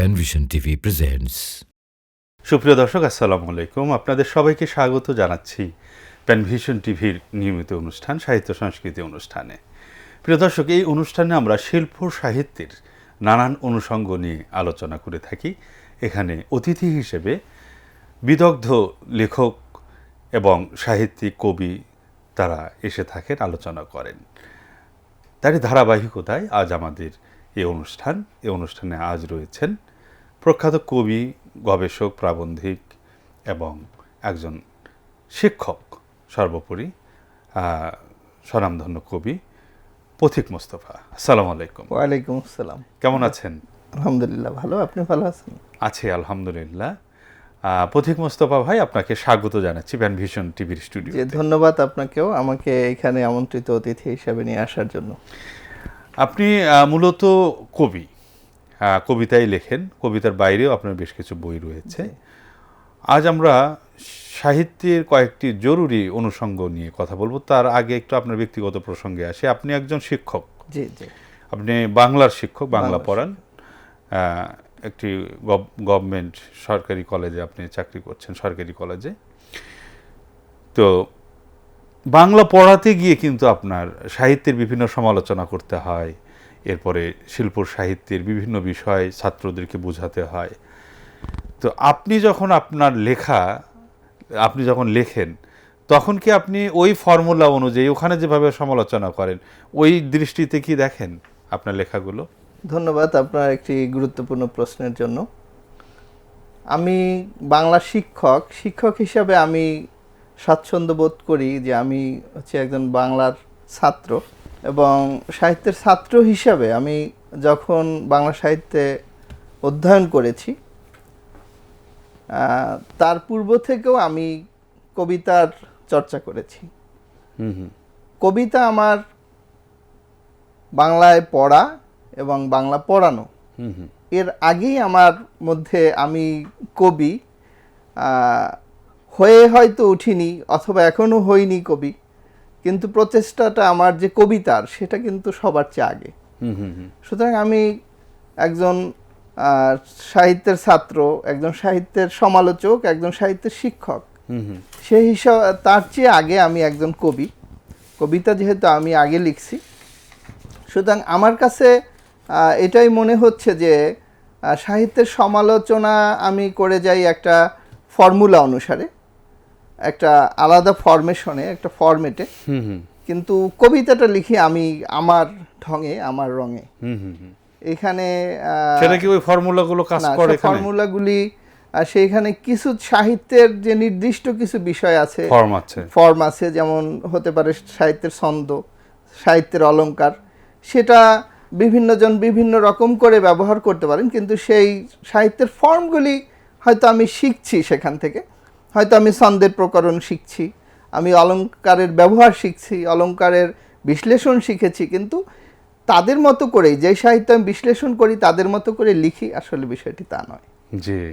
Panvision TV presents সুপ্রিয় দর্শক, আসসালামু আলাইকুম। আপনাদের সবাইকে স্বাগত জানাচ্ছি প্যানভিশন টিভির নিয়মিত অনুষ্ঠান, সাহিত্য সংস্কৃতি অনুষ্ঠানে। প্রিয় দর্শক, এই অনুষ্ঠানে আমরা শিল্প সাহিত্যের নানান অনুষঙ্গ নিয়ে আলোচনা করে থাকি। এখানে অতিথি হিসেবে বিদগ্ধ লেখক এবং সাহিত্যিক, কবি তারা এসে থাকেন, আলোচনা করেন। তারই ধারাবাহিকতায় আজ আমাদের এই অনুষ্ঠান। এই অনুষ্ঠানে আজ রয়েছেন প্রখ্যাত কবি গবেষক প্রাবন্ধিক এবং একজন শিক্ষক সর্বোপরি স্বনামধন্য কবি পথিক মোস্তফা। আসসালাম আলাইকুম। ওয়ালাইকুম আসসালাম। কেমন আছেন? আলহামদুলিল্লাহ ভালো। আপনি ভালো আছেন? আছি আলহামদুলিল্লাহ। পথিক মোস্তফা ভাই আপনাকে স্বাগত জানাচ্ছি ব্যান ভিশন টিভির স্টুডিও ধন্যবাদ আপনাকেও আমাকে এখানে আমন্ত্রিত অতিথি হিসাবে নিয়ে আসার জন্য। আপনি মূলত কবি। কবিতাই লেখেন। কবিতার বাইরেও আপনার বেশ কিছু বই রয়েছে। আজ আমরা সাহিত্যের কয়েকটি জরুরি অনুষঙ্গ নিয়ে কথা বলব। তার আগে একটু আপনার ব্যক্তিগত প্রসঙ্গে আসে। আপনি একজন শিক্ষক। জি জি। আপনি বাংলার শিক্ষক বাংলা পড়ান। একটি গভর্নমেন্ট সরকারি কলেজে আপনি চাকরি করছেন সরকারি কলেজে। তো বাংলা পড়াতে গিয়ে কিন্তু আপনার সাহিত্যের বিভিন্ন সমালোচনা করতে হয়। এরপরে শিল্প সাহিত্যের বিভিন্ন বিষয় ছাত্রদেরকে বোঝাতে হয়। তো আপনি যখন আপনার লেখা, আপনি যখন লেখেন, তখন কি আপনি ওই ফর্মুলা অনুযায়ী, ওখানে যেভাবে সমালোচনা করেন, ওই দৃষ্টিতে কি দেখেন আপনার লেখাগুলো? ধন্যবাদ আপনার একটি গুরুত্বপূর্ণ প্রশ্নের জন্য। আমি বাংলা শিক্ষক শিক্ষক হিসাবে আমি স্বাচ্ছন্দ্য বোধ করি যে আমি হচ্ছে একজন বাংলার ছাত্র। এবং সাহিত্যের ছাত্র হিসাবে আমি যখন বাংলা সাহিত্যে অধ্যয়ন করেছি তার পূর্ব থেকেও আমি কবিতার চর্চা করেছি। কবিতা আমার বাংলায় পড়া এবং বাংলা পড়ানো। এর আগেই আমার মধ্যে আমি কবি হয়ে হয়তো উঠিনি অথবা এখনও হইনি কবি। কিন্তু প্রচেষ্টাটা আমার যে কবিতার সেটা কিন্তু সবার চেয়ে আগে। হুম হুম হুম। সুতরাং আমি একজন সাহিত্যের ছাত্র একজন সাহিত্যের সমালোচক একজন সাহিত্যের শিক্ষক। সেই হিসাবে তার চেয়ে আগে আমি একজন কবি। কবিতা যেহেতু আমি আগে লিখছি। সুতরাং আমার কাছে এটাই মনে হচ্ছে যে সাহিত্যের সমালোচনা আমি করে যাই একটা ফর্মুলা অনুসারে। একটা আলাদা ফরমেশনে একটা হুম কিন্তু কবিতাটা লিখি আমি আমার ঢঙে আমার রঙে। এখানে সেটা কি ওই ফর্মুলাগুলো কাজ করে ফর্মুলাগুলি সেইখানে কিছু সাহিত্যের যে নির্দিষ্ট কিছু বিষয় আছে ফর্ম আছে। ফর্ম আছে যেমন হতে পারে সাহিত্যের ছন্দ সাহিত্যের অলংকার। সেটা বিভিন্নজন বিভিন্ন রকম করে ব্যবহার করতে পারেন কিন্তু সেই সাহিত্যের ফর্মগুলি হয়তো আমি শিখছি সেখান থেকে। হয়তো আমি ছন্দের প্রকরণ শিখছি আমি অলঙ্কারের ব্যবহার শিখছি অলঙ্কারের বিশ্লেষণ শিখেছি কিন্তু তাদের মতো করেই যে সাহিত্য আমি বিশ্লেষণ করি তাদের মতো করে লিখি আসলে বিষয়টি তা নয়। জি।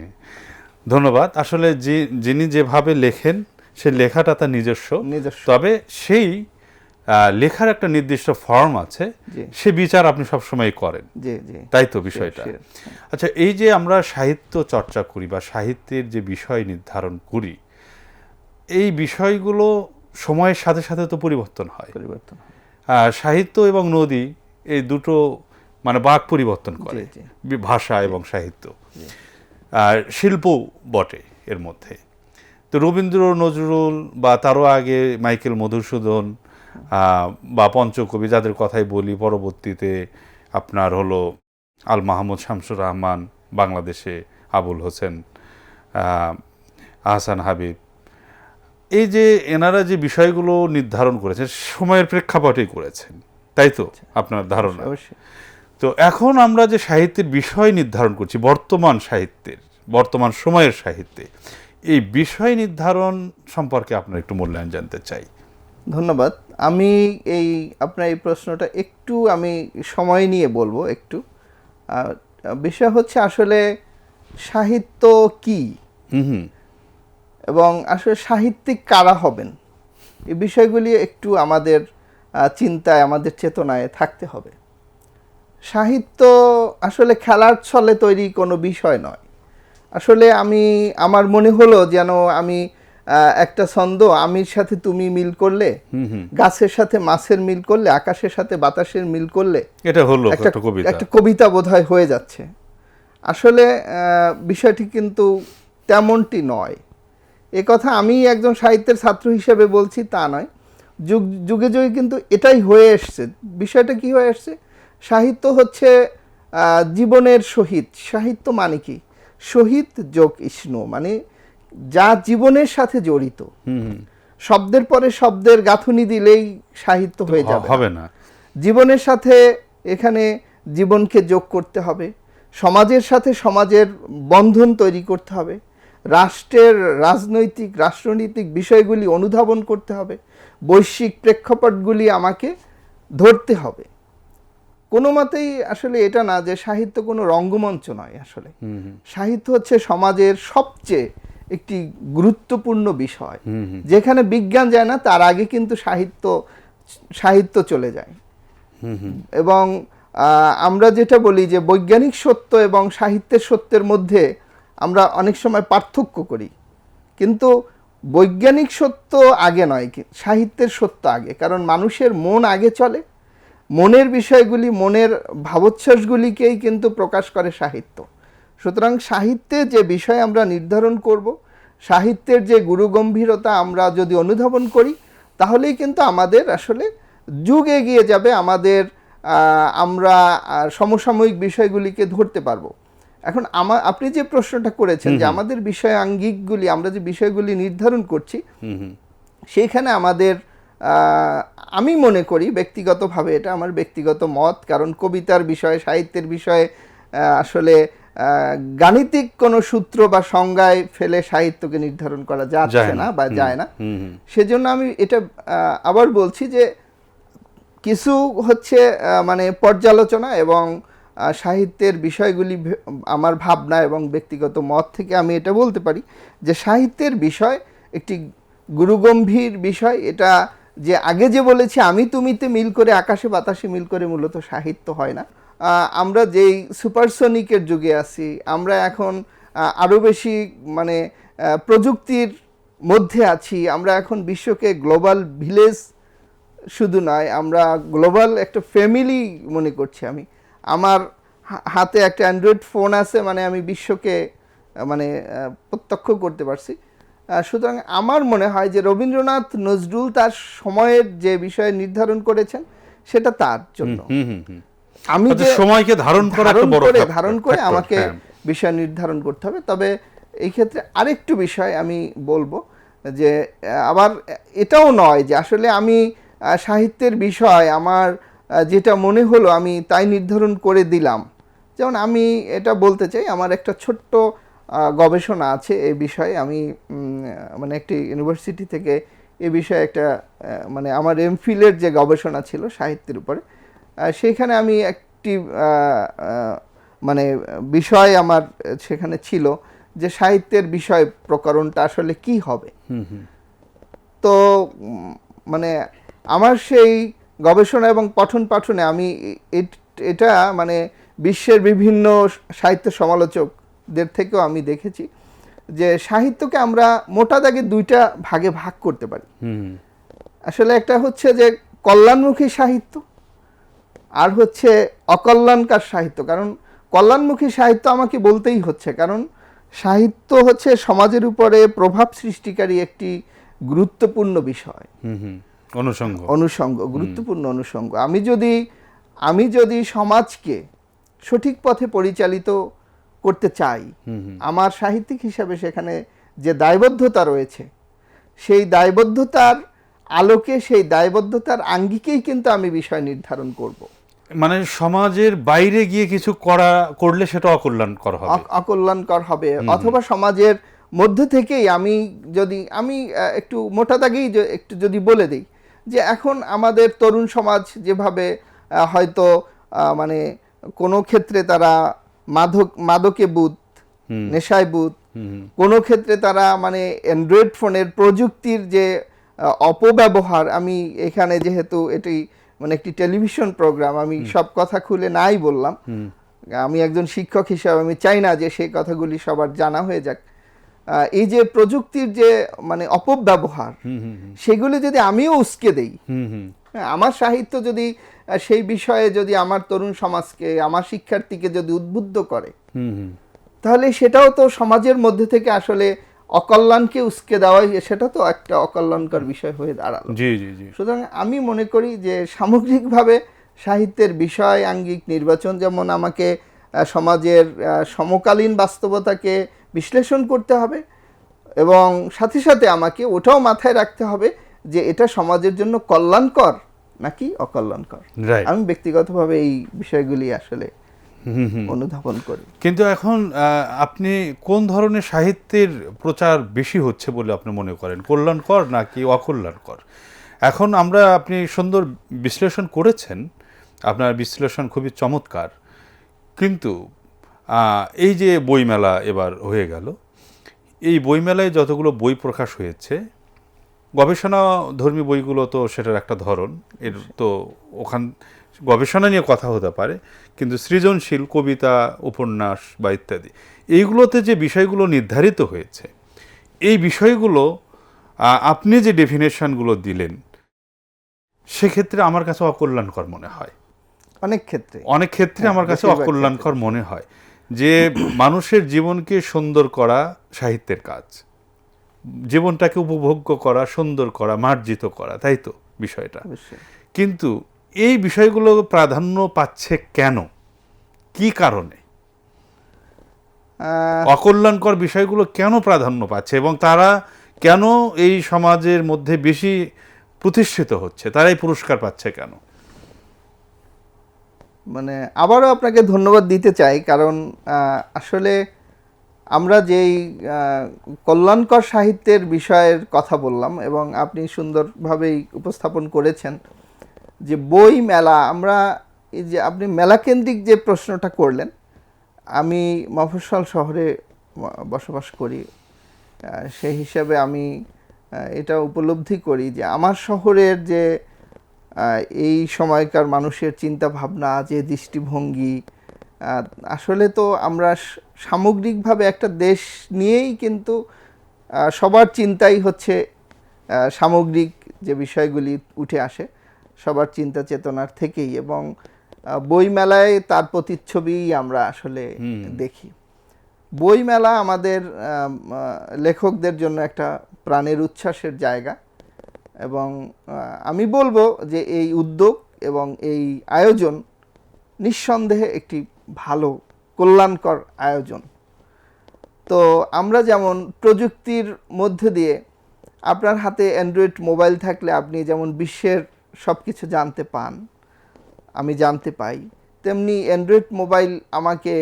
ধন্যবাদ। আসলে যে যিনি যেভাবে লেখেন সে লেখাটা তার নিজস্ব। নিজস্ব। তবে সেই লেখার একটা নির্দিষ্ট ফর্ম আছে সে বিচার আপনি সবসময় করেন। তাই তো বিষয়টা? আচ্ছা এই যে আমরা সাহিত্য চর্চা করি বা সাহিত্যের যে বিষয় নির্ধারণ করি এই বিষয়গুলো সময়ের সাথে সাথে তো পরিবর্তন হয়। পরিবর্তন সাহিত্য এবং নদী এই দুটো মানে বাক পরিবর্তন করে ভাষা এবং সাহিত্য। আর শিল্প বটে এর মধ্যে। তো রবীন্দ্র নজরুল বা তারও আগে মাইকেল মধুসূদন বা পঞ্চকবি যাদের কথাই বলি পরবর্তীতে আপনার হলো আল মাহমুদ শামসুর রহমান বাংলাদেশে আবুল হোসেন আহসান হাবিব। এই যে এনারা যে বিষয়গুলো নির্ধারণ করেছেন সময়ের প্রেক্ষাপটেই করেছেন তাই তো আপনার ধারণা? অবশ্যই। তো এখন আমরা যে সাহিত্যের বিষয় নির্ধারণ করছি বর্তমান সাহিত্যের বর্তমান সময়ের সাহিত্যে এই বিষয় নির্ধারণ সম্পর্কে আপনার একটু মূল্যায়ন জানতে চাই। ধন্যবাদ। আমি এই আপনার এই প্রশ্নটা একটু আমি সময় নিয়ে বলব একটু। বিষয় হচ্ছে আসলে সাহিত্য কি? এবং আসলে সাহিত্যিক কারা হবেন? এই বিষয়গুলি একটু আমাদের চিন্তায় আমাদের চেতনায় থাকতে হবে। সাহিত্য আসলে খেলার ছলে তৈরি কোনো বিষয় নয়। আসলে আমি আমার মনে হলো যেন আমি একটা ছন্দ আমির সাথে তুমি মিল করলে গাছের সাথে মাছের মিল করলে আকাশের সাথে বাতাসের মিল করলে এটা হলো একটা কবিতা। একটা কবিতা বোধহয় হয়ে যাচ্ছে। আসলে বিষয়টি কিন্তু তেমনটি নয়। এ কথা আমি একজন সাহিত্যের ছাত্র হিসেবে বলছি তা নয়। যুগ যুগে যুগে কিন্তু এটাই হয়ে এসছে। বিষয়টা কি হয়ে এসছে? সাহিত্য হচ্ছে জীবনের সহিত। সাহিত্য মানে কি? শহীদ যোগ ইষ্ণু। মানে যা জীবনের সাথে জড়িত। শব্দের পরে শব্দের গাঁথুনি দিলেই সাহিত্য হয়ে যাবে। না। হবে না। জীবনের সাথে এখানে জীবনকে যোগ করতে হবে। সমাজের সাথে সমাজের বন্ধন তৈরি করতে হবে। রাষ্ট্রের রাজনৈতিক রাষ্ট্রনৈতিক বিষয়গুলি অনুধাবন করতে হবে। বৈশ্বিক প্রেক্ষাপটগুলি আমাকে ধরতে হবে। কোনো মতেই আসলে এটা না যে সাহিত্য কোনো রঙ্গমঞ্চ নয় আসলে। সাহিত্য হচ্ছে সমাজের সবচেয়ে একটি গুরুত্বপূর্ণ বিষয়। যেখানে বিজ্ঞান যায় না তার আগে কিন্তু সাহিত্য সাহিত্য চলে যায়। হুম হুম। এবং আমরা যেটা বলি যে বৈজ্ঞানিক সত্য এবং সাহিত্যের সত্যের মধ্যে আমরা অনেক সময় পার্থক্য করি। কিন্তু বৈজ্ঞানিক সত্য আগে নয় সাহিত্যের সত্য আগে। কারণ মানুষের মন আগে চলে। মনের বিষয়গুলি মনের ভাবোচ্ছ্বাসগুলিকেই কিন্তু প্রকাশ করে সাহিত্য। সুতরাং সাহিত্যে যে বিষয় আমরা নির্ধারণ করব সাহিত্যের যে গুরুগম্ভীরতা আমরা যদি অনুধাবন করি তাহলেই কিন্তু আমাদের আসলে যুগ এগিয়ে যাবে আমাদের আমরা সমসাময়িক বিষয়গুলিকে ধরতে পারব। এখন আমার আপনি যে প্রশ্নটা করেছেন যে আমাদের বিষয় আঙ্গিকগুলি আমরা যে বিষয়গুলি নির্ধারণ করছি সেইখানে আমাদের আমি মনে করি ব্যক্তিগতভাবে এটা আমার ব্যক্তিগত মত কারণ কবিতার বিষয়ে সাহিত্যের বিষয়ে আসলে গাণিতিক কোনো সূত্র বা সংজ্ঞায় ফেলে সাহিত্যকে নির্ধারণ করা যাচ্ছে না। বা যায় না। সেজন্য আমি এটা আবার বলছি যে কিছু হচ্ছে মানে পর্যালোচনা এবং সাহিত্যের বিষয়গুলি আমার ভাবনা এবং ব্যক্তিগত মত থেকে আমি এটা বলতে পারি যে সাহিত্যের বিষয় একটি গুরুগম্ভীর বিষয়। এটা যে আগে যে বলেছি আমি তুমিতে মিল করে আকাশে বাতাসে মিল করে মূলত সাহিত্য হয় না। আমরা যেই সুপারসনিকের যুগে আছি, আমরা এখন আরও বেশি মানে প্রযুক্তির মধ্যে আছি, আমরা এখন বিশ্বকে গ্লোবাল ভিলেজ শুধু নয়, আমরা গ্লোবাল একটা ফ্যামিলি মনে করছি আমি। আমার হাতে একটা অ্যান্ড্রয়েড ফোন আছে মানে আমি বিশ্বকে মানে প্রত্যক্ষ করতে পারছি। সুতরাং আমার মনে হয় যে রবীন্দ্রনাথ নজরুল তার সময়ের যে বিষয় নির্ধারণ করেছেন, সেটা তার জন্য। আমি যে সময়কে ধারণ করা একটা বড় ধারণ করে আমাকে হ্যাঁ। বিষয় নির্ধারণ করতে হবে। তবে এই ক্ষেত্রে আরেকটু বিষয় আমি বলব যে আবার এটাও নয় যে আসলে আমি সাহিত্যের বিষয় আমার যেটা মনে হলো আমি তাই নির্ধারণ করে দিলাম। যেমন আমি এটা বলতে চাই আমার একটা ছোট্ট গবেষণা আছে এই বিষয়ে। আমি মানে একটি ইউনিভার্সিটি থেকে এ বিষয়ে একটা মানে আমার এমফিলের যে গবেষণা ছিল সাহিত্যের উপরে সেইখানে আমি একটি মানে বিষয় আমার সেখানে ছিল যে সাহিত্যের বিষয় প্রকরণটা আসলে কি হবে। তো মানে আমার সেই গবেষণা এবং পঠন পাঠনে আমি এটা মানে বিশ্বের বিভিন্ন সাহিত্য সমালোচকদের থেকেও আমি দেখেছি যে সাহিত্যকে আমরা মোটা দাগে দুইটা ভাগে ভাগ করতে পারি। আসলে একটা হচ্ছে যে কল্যাণমুখী সাহিত্য আর হচ্ছে অকল্যাণকার সাহিত্য। কারণ কল্যাণমুখী সাহিত্য আমাকে বলতেই হচ্ছে। কারণ সাহিত্য হচ্ছে সমাজের উপরে প্রভাব সৃষ্টিকারী একটি গুরুত্বপূর্ণ বিষয়। হুম হুম অনুষঙ্গ। অনুষঙ্গ গুরুত্বপূর্ণ অনুষঙ্গ। আমি যদি আমি যদি সমাজকে সঠিক পথে পরিচালিত করতে চাই আমার সাহিত্যিক হিসাবে সেখানে যে দায়বদ্ধতা রয়েছে সেই দায়বদ্ধতার আলোকে সেই দায়বদ্ধতার আঙ্গিকেই কিন্তু আমি বিষয় নির্ধারণ করব। মানে সমাজের বাইরে গিয়ে কিছু করা করলে সেটা অকল্যাণকর হবে। অকল্যাণকর হবে। অথবা সমাজের মধ্যে থেকেই আমি যদি আমি একটু মোটা দাগেই একটু যদি বলে দিই যে এখন আমাদের তরুণ সমাজ যেভাবে হয়তো মানে কোনো ক্ষেত্রে তারা মাদক মাদকে বুধ নেশায় বুধ। কোনো ক্ষেত্রে তারা মানে অ্যান্ড্রয়েড ফোনের প্রযুক্তির যে অপব্যবহার আমি এখানে যেহেতু এটি মানে একটি টেলিভিশন প্রোগ্রাম আমি সব কথা খুলে নাই বললাম। আমি একজন শিক্ষক হিসাবে আমি চাই না যে সেই কথাগুলি সবার জানা হয়ে যাক। এই যে প্রযুক্তির যে মানে অপব্যবহার সেগুলি যদি আমিও উস্কে দেই হুম হুম। হ্যাঁ, আমার সাহিত্য যদি সেই বিষয়ে যদি আমার তরুণ সমাজকে আমার শিক্ষার্থীকে যদি উদ্বুদ্ধ করে তাহলে সেটাও তো সমাজের মধ্যে থেকে আসলে অকল্যাণকে উস্কে দেওয়াই সেটা তো একটা অকল্যাণকর বিষয় হয়ে দাঁড়াল। জি জি জি। সুতরাং আমি মনে করি যে সামগ্রিকভাবে সাহিত্যের বিষয় আঙ্গিক নির্বাচন যেমন আমাকে সমাজের সমকালীন বাস্তবতাকে বিশ্লেষণ করতে হবে এবং সাথে সাথে আমাকে ওটাও মাথায় রাখতে হবে যে এটা সমাজের জন্য কল্যাণকর নাকি অকল্যাণকর। আমি ব্যক্তিগতভাবে এই বিষয়গুলি আসলে অনুধাবন করি। কিন্তু এখন আপনি কোন ধরনের সাহিত্যের প্রচার বেশি হচ্ছে বলে আপনি মনে করেন? কল্যাণকর নাকি অকল্যাণকর? এখন আমরা আপনি সুন্দর বিশ্লেষণ করেছেন আপনার বিশ্লেষণ খুবই চমৎকার কিন্তু এই যে বইমেলা এবার হয়ে গেল এই বইমেলায় যতগুলো বই প্রকাশ হয়েছে গবেষণা ধর্মী বইগুলো তো সেটার একটা ধরন এর তো ওখান গবেষণা নিয়ে কথা হতে পারে কিন্তু সৃজনশীল কবিতা উপন্যাস বা ইত্যাদি এইগুলোতে যে বিষয়গুলো নির্ধারিত হয়েছে এই বিষয়গুলো আপনি যে ডেফিনেশনগুলো দিলেন সেক্ষেত্রে আমার কাছে অকল্যাণকর মনে হয়। অনেক ক্ষেত্রে। অনেক ক্ষেত্রে হ্যাঁ, আমার কাছে অকল্যাণকর মনে হয় যে মানুষের জীবনকে সুন্দর করা সাহিত্যের কাজ জীবনটাকে উপভোগ্য করা সুন্দর করা মার্জিত করা তাই তো বিষয়টা? কিন্তু এই বিষয়গুলো প্রাধান্য পাচ্ছে কেন? কি কারণে? অকল্যাণকর বিষয়গুলো কেন প্রাধান্য পাচ্ছে এবং তারা কেন এই সমাজের মধ্যে বেশি প্রতিষ্ঠিত হচ্ছে? তারাই পুরস্কার পাচ্ছে কেন? মানে আবারও আপনাকে ধন্যবাদ দিতে চাই কারণ আসলে আমরা যেই কল্যাণকর সাহিত্যের বিষয়ের কথা বললাম এবং আপনি সুন্দরভাবেই উপস্থাপন করেছেন যে বই মেলা, আমরা এই যে আপনি মেলাকেন্দ্রিক যে প্রশ্নটা করলেন, আমি মফস্বল শহরে বসবাস করি। সেই হিসাবে আমি এটা উপলব্ধি করি যে আমার শহরের যে এই সময়কার মানুষের চিন্তা ভাবনা যে দৃষ্টিভঙ্গি আসলে তো আমরা সামগ্রিকভাবে একটা দেশ নিয়েই কিন্তু সবার চিন্তাই হচ্ছে সামগ্রিক যে বিষয়গুলি উঠে আসে। সবার চিন্তা চেতনার থেকেই এবং বইমেলায় তার প্রতিচ্ছবিই আমরা আসলে দেখি। বইমেলা আমাদের লেখকদের জন্য একটা প্রাণের উচ্ছ্বাসের জায়গা এবং আমি বলব যে এই উদ্যোগ এবং এই আয়োজন নিঃসন্দেহে একটি ভালো কল্যাণকর আয়োজন। তো আমরা যেমন প্রযুক্তির মধ্যে দিয়ে আপনার হাতে অ্যান্ড্রয়েড মোবাইল থাকলে আপনি যেমন বিশ্বের সব কিছু জানতে পান আমি জানতে পাই। তেমনি অ্যান্ড্রয়েড মোবাইল আমাকে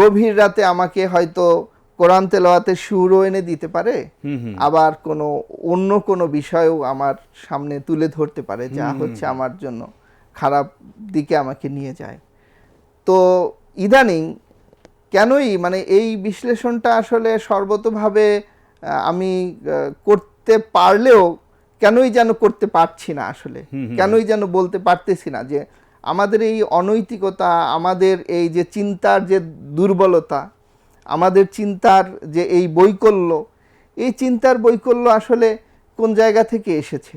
গভীর রাতে আমাকে হয়তো কোরআন তেলাওয়াতে সুরও এনে দিতে পারে আবার কোনো অন্য কোনো বিষয়ও আমার সামনে তুলে ধরতে পারে যা হচ্ছে আমার জন্য খারাপ দিকে আমাকে নিয়ে যায়। তো ইদানিং কেনই মানে এই বিশ্লেষণটা আসলে সর্বতভাবে আমি করতে পারলেও কেনই যেন করতে পারছি না আসলে? কেনই যেন বলতে পারতেছি না যে আমাদের এই অনৈতিকতা আমাদের এই যে চিন্তার যে দুর্বলতা আমাদের চিন্তার যে এই বৈকল্য এই চিন্তার বৈকল্য আসলে কোন জায়গা থেকে এসেছে?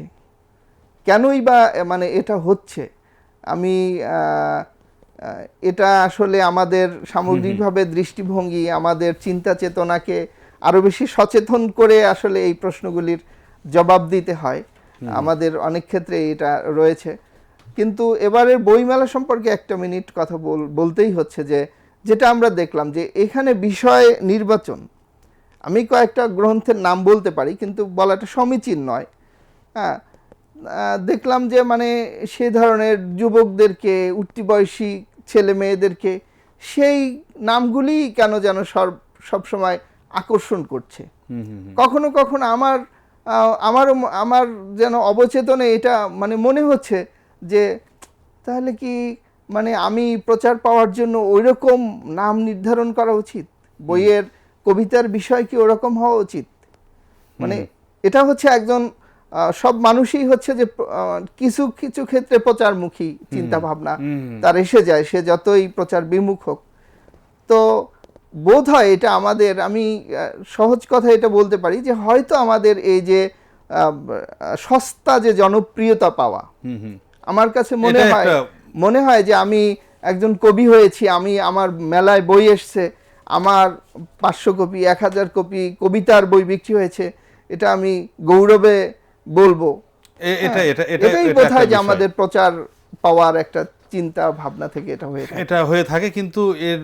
কেনই বা মানে এটা হচ্ছে? আমি এটা আসলে আমাদের সামগ্রিকভাবে দৃষ্টিভঙ্গি আমাদের চিন্তা চেতনাকে আরও বেশি সচেতন করে আসলে এই প্রশ্নগুলির জবাব দিতে হয়। আমাদের অনেক ক্ষেত্রে এটা রয়েছে। কিন্তু এবারের বইমেলা সম্পর্কে একটা মিনিট কথা বল- বলতেই হচ্ছে যে যেটা আমরা দেখলাম যে এখানে বিষয় নির্বাচন। আমি কয়েকটা গ্রন্থের নাম বলতে পারি কিন্তু বলাটা সমীচীন নয়। হ্যাঁ দেখলাম যে মানে সে ধরনের যুবকদেরকে উঠতি বয়সী ছেলে মেয়েদেরকে সেই নামগুলি কেন যেন সব সবসময় আকর্ষণ করছে। কখনো কখনো আমার আহ, আমারও আমার যেন অবচেতনে এটা মানে মনে হচ্ছে যে তাহলে কি মানে আমি প্রচার পাওয়ার জন্য ওইরকম নাম নির্ধারণ করা উচিত? বইয়ের কবিতার বিষয় কি ওরকম হওয়া উচিত? মানে এটা হচ্ছে একজন সব মানুষই হচ্ছে যে কিছু কিছু ক্ষেত্রে প্রচারমুখী চিন্তা ভাবনা তার এসে যায় সে যতই প্রচার বিমুখ হোক। তো বোধ হয় এটা আমাদের আমি সহজ কথা এটা বলতে পারি যে হয়তো আমাদের এই যে সস্তা যে জনপ্রিয়তা পাওয়া আমার কাছে মনে হয় মনে হয় যে আমি একজন কবি হয়েছি আমি আমার মেলায় বই এসছে আমার পাঁচশো কপি এক হাজার কপি কবিতার বই বিক্রি হয়েছে এটা আমি গৌরবে বলব এ- এটা এটা এটা এটাই এটা বোধ হয় যে। আমাদের প্রচার পাওয়ার একটা চিন্তা ভাবনা থেকে এটা হয়ে থাকে। এটা হয়ে থাকে, কিন্তু এর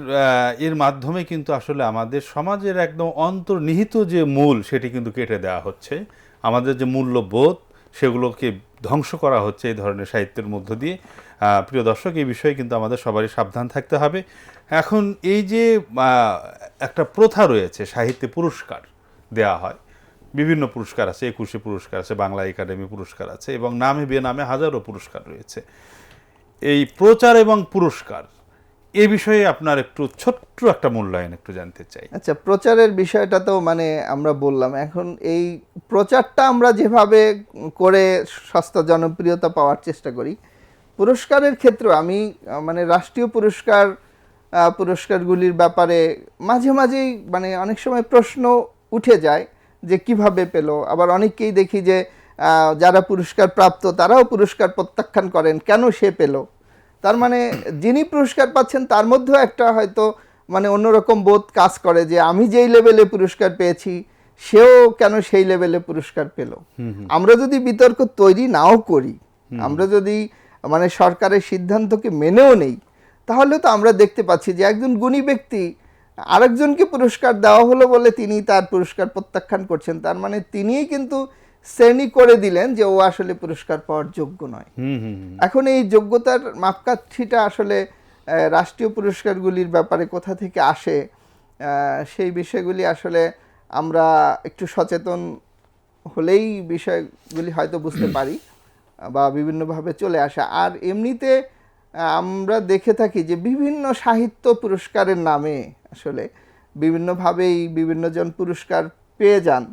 এর মাধ্যমে কিন্তু আসলে আমাদের সমাজের একদম অন্তর্নিহিত যে মূল, সেটি কিন্তু কেটে দেওয়া হচ্ছে। আমাদের যে মূল্যবোধ, সেগুলোকে ধ্বংস করা হচ্ছে এই ধরনের সাহিত্যের মধ্য দিয়ে। প্রিয় দর্শক, এই বিষয়ে কিন্তু আমাদের সবারই সাবধান থাকতে হবে। এখন এই যে একটা প্রথা রয়েছে, সাহিত্যে পুরস্কার দেওয়া হয়। বিভিন্ন পুরস্কার আছে, একুশে পুরস্কার আছে, বাংলা একাডেমি পুরস্কার আছে, এবং নামে বেনামে হাজারো পুরস্কার রয়েছে। এই প্রচার এবং পুরস্কার, এ বিষয়ে আপনার একটু ছোট্ট একটা মূল্যায়ন একটু জানতে চাই। আচ্ছা প্রচারের বিষয়টা তো মানে আমরা বললাম, এখন এই প্রচারটা আমরা যেভাবে করে সস্তা জনপ্রিয়তা পাওয়ার চেষ্টা করি, পুরস্কারের ক্ষেত্রে আমি মানে রাষ্ট্রীয় পুরস্কার পুরস্কারগুলির ব্যাপারে মাঝে মাঝেই মানে অনেক সময় প্রশ্ন উঠে যায় যে কীভাবে পেল? আবার অনেককেই দেখি যে যারা পুরস্কার প্রাপ্ত তারাও পুরস্কার প্রত্যাখ্যান করেন। কেন সে পেল? তার মানে যিনি পুরস্কার পাচ্ছেন তার মধ্যেও একটা হয়তো মানে অন্যরকম বোধ কাজ করে যে আমি যেই লেভেলে পুরস্কার পেয়েছি সেও কেন সেই লেভেলে পুরস্কার পেল? আমরা যদি বিতর্ক তৈরি নাও করি আমরা যদি মানে সরকারের সিদ্ধান্তকে মেনেও নেই তাহলে তো আমরা দেখতে পাচ্ছি যে একজন গুণী ব্যক্তি আরেকজনকে পুরস্কার দেওয়া হলো বলে তিনি তার পুরস্কার প্রত্যাখ্যান করছেন। তার মানে তিনিই কিন্তু শ্রেণি করে দিলেন যে ও আসলে পুরস্কার পাওয়ার যোগ্য নয়। এখন এই যোগ্যতার মাপকাঠিটা আসলে রাষ্ট্রীয় পুরস্কারগুলির ব্যাপারে কোথা থেকে আসে সেই বিষয়গুলি আসলে আমরা একটু সচেতন হলেই বিষয়গুলি হয়তো বুঝতে পারি বা বিভিন্নভাবে চলে আসে। আর এমনিতে আমরা দেখে থাকি যে বিভিন্ন সাহিত্য পুরস্কারের নামে আসলে বিভিন্নভাবেই বিভিন্নজন পুরস্কার পেয়ে যান।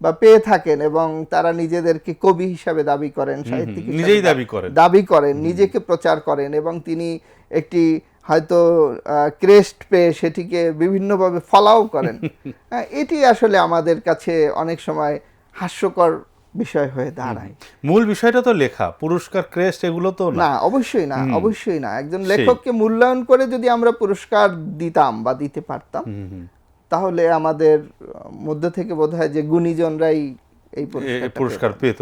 বা পেয়ে থাকেন এবং তারা নিজেদেরকে কবি হিসাবে দাবি করেন সাহিত্যিক নিজেই দাবি করেন। দাবি করেন নিজেকে প্রচার করেন এবং তিনি একটি হয়তো ক্রেস্ট পেয়ে সেটিকে বিভিন্নভাবে ফলাও করেন। হ্যাঁ, এটি আসলে আমাদের কাছে অনেক সময় হাস্যকর বিষয় হয়ে দাঁড়ায়। মূল বিষয়টা তো লেখা পুরস্কার ক্রেস্ট এগুলো তো না। অবশ্যই না অবশ্যই না। একজন লেখককে মূল্যায়ন করে যদি আমরা পুরস্কার দিতাম বা দিতে পারতাম। তাহলে আমাদের মধ্যে থেকে বোধ হয় যে গুণীজনরাই এই পুরস্কার পেত।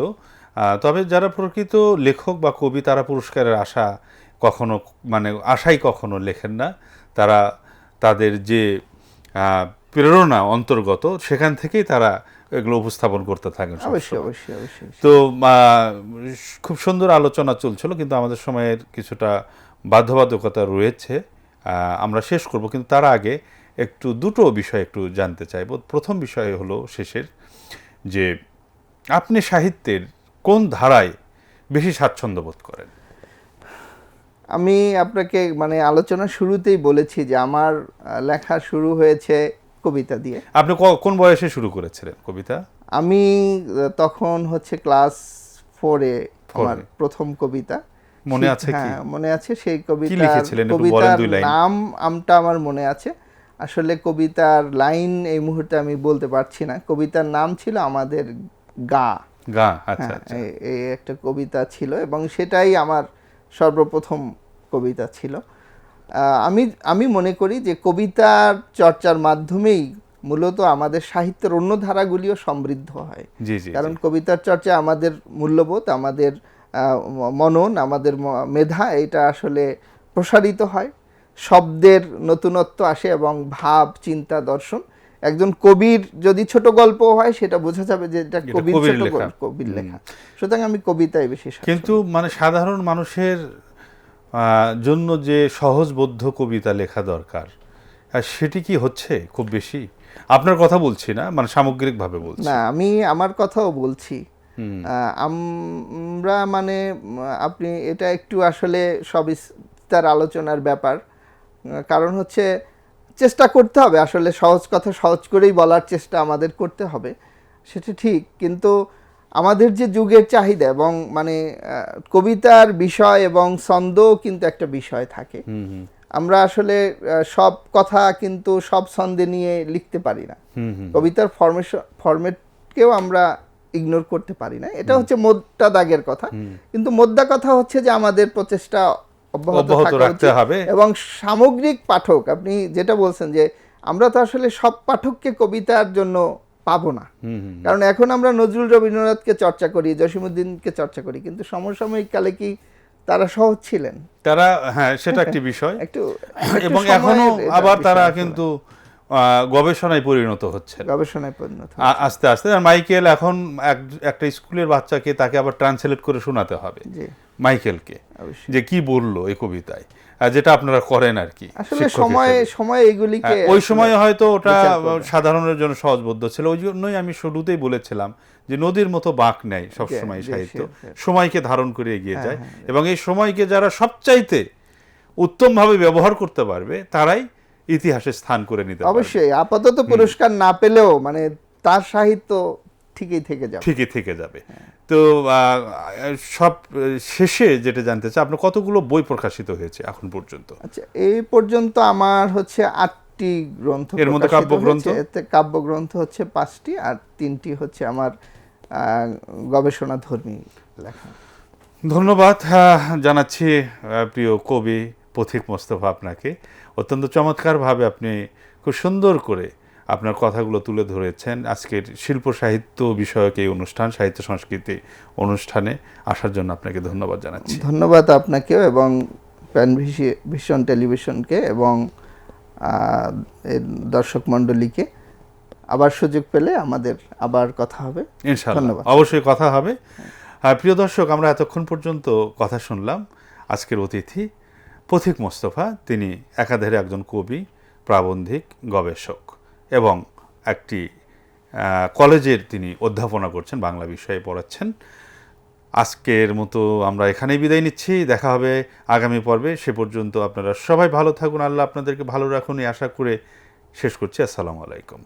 তবে যারা প্রকৃত লেখক বা কবি তারা পুরস্কারের আশা কখনো মানে আশাই কখনো লেখেন না। তারা তাদের যে প্রেরণা অন্তর্গত সেখান থেকেই তারা এগুলো উপস্থাপন করতে থাকেন অবশ্যই অবশ্যই অবশ্যই। তো খুব সুন্দর আলোচনা চলছিল কিন্তু আমাদের সময়ের কিছুটা বাধ্যবাধকতা রয়েছে। আমরা শেষ করব কিন্তু তার আগে একটু দুটো বিষয় একটু জানতে চাইব। প্রথম বিষয় হলো শেষের যে আপনি সাহিত্যের কোন ধারায় বেশি স্বাচ্ছন্দ্য বোধ করেন? আমি আপনাকে মানে আলোচনা শুরুতেই বলেছি যে আমার লেখা শুরু হয়েছে কবিতা দিয়ে। আপনি কোন বয়সে শুরু করেছিলেন কবিতা? আমি তখন হচ্ছে ক্লাস ফোরে আমার প্রথম কবিতা। মনে আছে কি? হ্যাঁ মনে আছে সেই কবিতা কবিতার নাম আমটা আমার মনে আছে। আসলে কবিতার লাইন এই মুহূর্তে আমি বলতে পারছি না। কবিতার নাম ছিল আমাদের গা। গা আচ্ছা হ্যাঁ, আচ্ছা। এই- এই একটা কবিতা ছিল এবং সেটাই আমার সর্বপ্রথম কবিতা ছিল। আমি আমি মনে করি যে কবিতার চর্চার মাধ্যমেই মূলত আমাদের সাহিত্যের অন্য ধারাগুলিও সমৃদ্ধ হয়। জি জি কারণ কবিতার চর্চা আমাদের মূল্যবোধ আমাদের মনন আমাদের মেধা এটা আসলে প্রসারিত হয়। শব্দের নতুনত্ব আসে এবং ভাব চিন্তা দর্শন। একজন কবির যদি ছোট গল্প হয় সেটা বোঝা যাবে যে এটা কবির ছোট। গল্প কবির লেখা। সুতরাং আমি কবিতায় বেশি। কিন্তু মানে সাধারণ মানুষের জন্য যে সহজবোধ্য কবিতা লেখা দরকার আর সেটি কি হচ্ছে খুব বেশি? আপনার কথা বলছি না মানে সামগ্রিকভাবে বলছি। না আমি আমার কথাও বলছি। আমরা মানে আপনি এটা একটু আসলে সবিস্তার আলোচনার ব্যাপার। কারণ হচ্ছে চেষ্টা করতে হবে। আসলে সহজ কথা সহজ করেই বলার চেষ্টা আমাদের করতে হবে সেটা ঠিক। কিন্তু আমাদের যে যুগের চাহিদা এবং মানে কবিতার বিষয় এবং ছন্দ কিন্তু একটা বিষয় থাকে। আমরা আসলে সব কথা কিন্তু সব ছন্দে নিয়ে লিখতে পারি না। কবিতার ফরমেশন ফরম্যাটকেও আমরা ইগনোর করতে পারি না। এটা হচ্ছে মোদ্দা দাগের কথা। কিন্তু মোদ্দা কথা হচ্ছে যে আমাদের প্রচেষ্টা অব্যাহত রাখতে হবে। এবং সামগ্রিক পাঠক আপনি যেটা বলছেন যে আমরা তো আসলে সব পাঠককে কবিতার জন্য পাবো না। কারণ এখন আমরা নজরুল রবীন্দ্রনাথকে চর্চা করি জসিমুদ্দিনকে চর্চা করি কিন্তু সমসাময়িক কালে কি তারা সহজ ছিলেন? তারা হ্যাঁ সেটা একটি বিষয়। একটু এবং এখনও আবার তারা কিন্তু গবেষণায় পরিণত হচ্ছে গবেষণায় পরিণত আস্তে আস্তে। আর মাইকেল এখন এক- একটা স্কুলের বাচ্চাকে তাকে আবার ট্রান্সলেট করে শোনাতে হবে। মাইকেলকে। যে কি বলল এই কবিতায়। আর যেটা আপনারা করেন আর কি আসলে সময় সময় এগুলিকে হ্যাঁ, ওই সময় হয়তো ওটা সাধারণের জন্য সহজবোধ্য ছিল। ওই জন্যই আমি শুরুতেই বলেছিলাম যে নদীর মতো বাঁক নেয় সবসময় সাহিত্য. সময়কে ধারণ করে এগিয়ে হ্যাঁ, যায় হ্যাঁ, এবং এই সময়কে যারা সবচাইতে উত্তমভাবে ব্যবহার করতে পারবে তারাই ইতিহাসে স্থান করে নিতে অবশ্যই আপাতত পুরস্কার না পেলেও মানে তার সাহিত্য ঠিকই থেকে যাবে। ঠিকই থেকে যাবে। তো সব শেষে যেটা জানতে চাই আপনার কতগুলো বই প্রকাশিত হয়েছে এখন পর্যন্ত? আচ্ছা এই পর্যন্ত আমার হচ্ছে আটটি গ্রন্থ এর মধ্যে কাব্যগ্রন্থ? এতে কাব্যগ্রন্থ হচ্ছে পাঁচটি আর তিনটি হচ্ছে আমার গবেষণা ধর্মী লেখা। ধন্যবাদ জানাচ্ছি প্রিয় কবি পথিক মোস্তফা আপনাকে। অত্যন্ত চমৎকারভাবে আপনি খুব সুন্দর করে আপনার কথাগুলো তুলে ধরেছেন। আজকের শিল্প সাহিত্য বিষয়ক এই অনুষ্ঠান সাহিত্য সংস্কৃতি অনুষ্ঠানে আসার জন্য আপনাকে ধন্যবাদ জানাচ্ছি। ধন্যবাদ আপনাকেও এবং প্যান ভিশন টেলিভিশনকে এবং এর দর্শক মণ্ডলীকে। আবার সুযোগ পেলে আমাদের আবার কথা হবে। ইনশাআল্লাহ। অবশ্যই কথা হবে। আর প্রিয় দর্শক আমরা এতক্ষণ পর্যন্ত কথা শুনলাম। আজকের অতিথি পথিক মোস্তফা, তিনি একাধারে একজন কবি, প্রাবন্ধিক, গবেষক এবং একটি কলেজের তিনি অধ্যাপনা করছেন, বাংলা বিষয়ে পড়াচ্ছেন। আজকের মতো আমরা এখানেই বিদায় নিচ্ছি। দেখা হবে আগামী পর্বে। সে পর্যন্ত আপনারা সবাই ভালো থাকুন। আল্লাহ আপনাদেরকে ভালো রাখুন। এই আশা করে শেষ করছি। আসসালামু আলাইকুম।